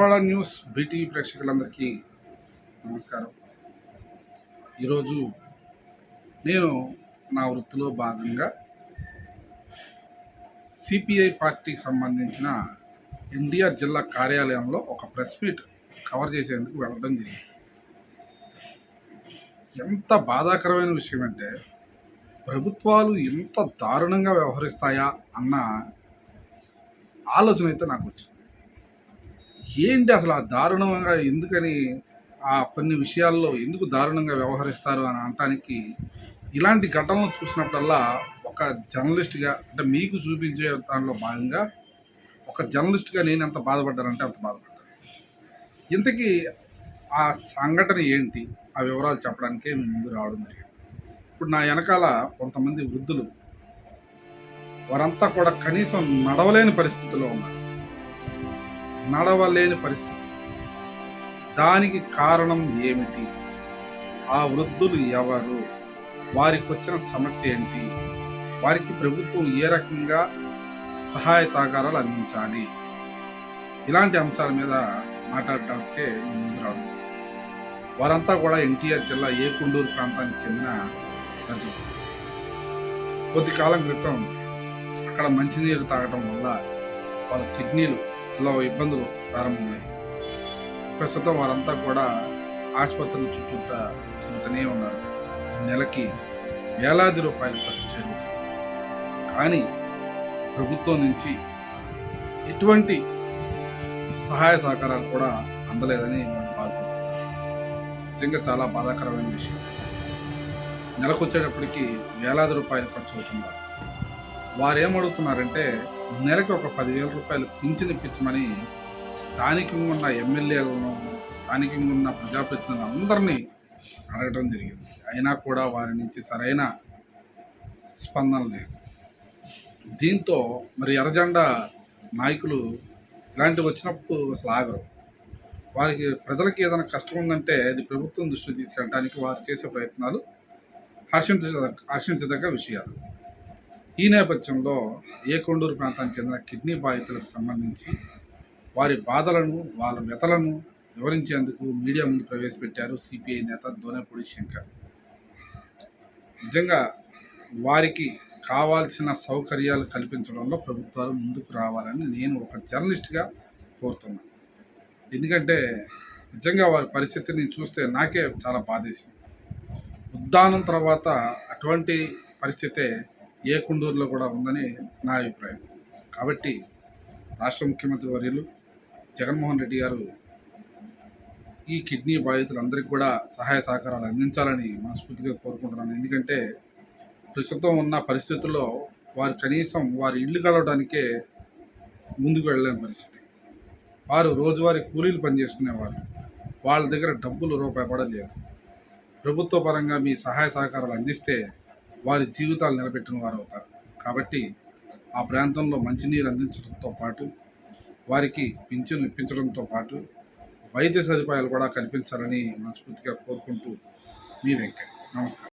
Vijayawada news BT ప్రేక్షకులందరికీ నమస్కారం. ఈరోజు నేను నా వృత్తిలో భాగంగా సిపిఐ పార్టీకి సంబంధించిన ఎన్టీఆర్ జిల్లా కార్యాలయంలో ఒక ప్రెస్ మీట్ కవర్ చేసేందుకు వెళ్ళడం జరిగింది. ఎంత బాధాకరమైన విషయం అంటే ప్రభుత్వాలు ఎంత దారుణంగా వ్యవహరిస్తాయా అన్న ఆలోచన అయితే నాకు వచ్చింది. ఏంటి అసలు ఆ దారుణంగా ఎందుకని ఆ కొన్ని విషయాల్లో ఎందుకు దారుణంగా వ్యవహరిస్తారు అని అనటానికి ఇలాంటి ఘటనలు చూసినప్పుడల్లా ఒక జర్నలిస్ట్గా అంటే మీకు చూపించే దానిలో భాగంగా ఒక జర్నలిస్ట్గా నేను ఎంత బాధపడ్డానంటే అంత బాధపడ్డాను. ఇంతకీ ఆ సంఘటన ఏంటి? ఆ వివరాలు చెప్పడానికే మీ ముందు రావడం జరిగింది. ఇప్పుడు నా వెనకాల కొంతమంది వృద్ధులు వారంతా కూడా కనీసం నడవలేని పరిస్థితిలో ఉన్నారు. నడవలేని పరిస్థితి. దానికి కారణం ఏమిటి? ఆ వృద్ధులు ఎవరు? వారికి వచ్చిన సమస్య ఏంటి? వారికి ప్రభుత్వం ఏ రకంగా సహాయ సహకారాలు అందించాలి? ఇలాంటి అంశాల మీద మాట్లాడటానికే ముందు రావడం. వారంతా కూడా ఎన్టీఆర్ జిల్లా ఏకుండూరు ప్రాంతానికి చెందిన ప్రజలు. కొద్ది కాలం క్రితం అక్కడ మంచినీరు తాగడం వల్ల వాళ్ళ కిడ్నీలు లో ఇబ్బందులు ప్రారంభమయ్యాయి? ప్రస్తుతం వారంతా కూడా ఆసుపత్రుల చుట్టూతా తిరుగుతూనే ఉన్నారు. నెలకి వేలాది రూపాయలు ఖర్చు జరుగుతుంది. కానీ ప్రభుత్వం నుంచి ఎటువంటి సహాయ సహకారాలు కూడా అందలేదని వాళ్ళు బాధపడుతున్నారు. నిజంగా చాలా బాధాకరమైన విషయం. నెలకు వచ్చేటప్పటికి వేలాది రూపాయలు ఖర్చు అవుతున్నారు వారు ఏమడుగుతున్నారంటే నెలకి ఒక పదివేల రూపాయలు పింఛన్ ఇప్పించమని స్థానికంగా ఉన్న ఎమ్మెల్యేలను స్థానికంగా ఉన్న ప్రజాప్రతినిధులను అందరినీ అడగటం జరిగింది. అయినా కూడా వారి నుంచి సరైన స్పందన లేదు. దీంతో మరి ఎర్రజెండా నాయకులు ఇలాంటివి వచ్చినప్పుడు అసలు ఆగరు. వారికి ప్రజలకి ఏదైనా కష్టం ఉందంటే అది ప్రభుత్వం దృష్టికి తీసుకెళ్ళడానికి వారు చేసే ప్రయత్నాలు హర్షించ హర్షించదగ్గ విషయాలు. ఈ నేపథ్యంలో ఏ కొండూరు ప్రాంతానికి చెందిన కిడ్నీ బాధితులకు సంబంధించి వారి బాధలను వాళ్ళ వ్యతలను వివరించేందుకు మీడియా ముందు ప్రవేశపెట్టారు సిపిఐ నేత దోనేపూడి శంకర్. నిజంగా వారికి కావాల్సిన సౌకర్యాలు కల్పించడంలో ప్రభుత్వాలు ముందుకు రావాలని నేను ఒక జర్నలిస్ట్గా కోరుతున్నాను. ఎందుకంటే నిజంగా వారి పరిస్థితిని చూస్తే నాకే చాలా బాధేసింది. ఉద్దానం తర్వాత అటువంటి పరిస్థితే ఏ కుండూరులో కూడా ఉందని నా అభిప్రాయం. కాబట్టి రాష్ట్ర ముఖ్యమంత్రి వర్యులు జగన్మోహన్ రెడ్డి గారు ఈ కిడ్నీ బాధితులందరికీ కూడా సహాయ సహకారాలు అందించాలని మనస్ఫూర్తిగా కోరుకుంటున్నాను. ఎందుకంటే ప్రస్తుతం ఉన్న పరిస్థితుల్లో వారు కనీసం వారి ఇల్లు గడవడానికే ముందుకు వెళ్ళలేని పరిస్థితి. వారు రోజువారీ కూలీలు పనిచేసుకునేవారు. వాళ్ళ దగ్గర డబ్బులు రూపాయి కూడా లేదు. ప్రభుత్వ పరంగా మీ సహాయ సహకారాలు అందిస్తే వారి జీవితాలు నిలబెట్టిన వారు అవుతారు కాబట్టి ఆ ప్రాంతంలో మంచినీరు అందించడంతో పాటు వారికి పింఛను ఇప్పించడంతో పాటు వైద్య సదుపాయాలు కూడా కల్పించాలని మనస్ఫూర్తిగా కోరుకుంటూ మీ వెంకట్ నమస్కారం.